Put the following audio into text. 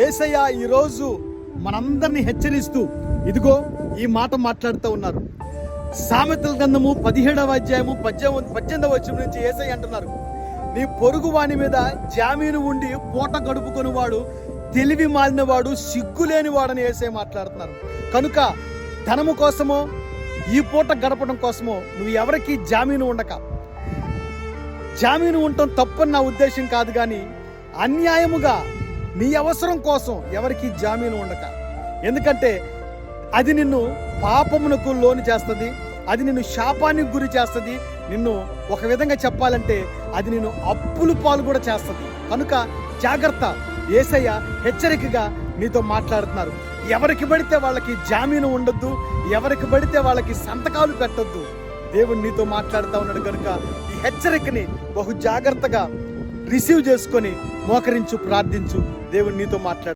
ఏసయ్య ఈరోజు మనందరినీ హెచ్చరిస్తూ ఇదిగో ఈ మాట మాట్లాడుతూ ఉన్నారు. సామెతల గ్రంథము పదిహేడవ అధ్యాయము పద్దెనిమిది పద్దెనిమిదవ వచ్చిన నుంచి ఏసయ్య అంటున్నారు. నీ పొరుగు వాని మీద జామీను ఉండి పూట గడుపుకొని వాడు తెలివి మాలినవాడు సిగ్గులేని వాడని ఏసే మాట్లాడుతున్నారు. కనుక ధనము కోసమో ఈ పూట గడపడం కోసమో నువ్వు ఎవరికి జామీను ఉండక. జామీను ఉండటం తప్పని నా ఉద్దేశం కాదు కానీ అన్యాయముగా నీ అవసరం కోసం ఎవరికి జామీను ఉండక. ఎందుకంటే అది నిన్ను పాపమునకు లోను చేస్తుంది అది నిన్ను శాపానికి గురి చేస్తుంది. నిన్ను ఒక విధంగా చెప్పాలంటే అది నిన్ను అప్పులు పాలు కూడా చేస్తుంది. కనుక జాగ్రత్త. ఏసయ్య హెచ్చరికగా నీతో మాట్లాడుతున్నారు. ఎవరికి పడితే వాళ్ళకి జామీను ఉండొద్దు ఎవరికి పడితే వాళ్ళకి సంతకాలు పెట్టొద్దు. దేవుడు నీతో మాట్లాడుతూ ఉన్నాడు కనుక ఈ హెచ్చరికని బహు జాగ్రత్తగా రిసీవ్ చేసుకొని మోకరించు ప్రార్థించు. దేవుడు నీతో మాట్లాడు.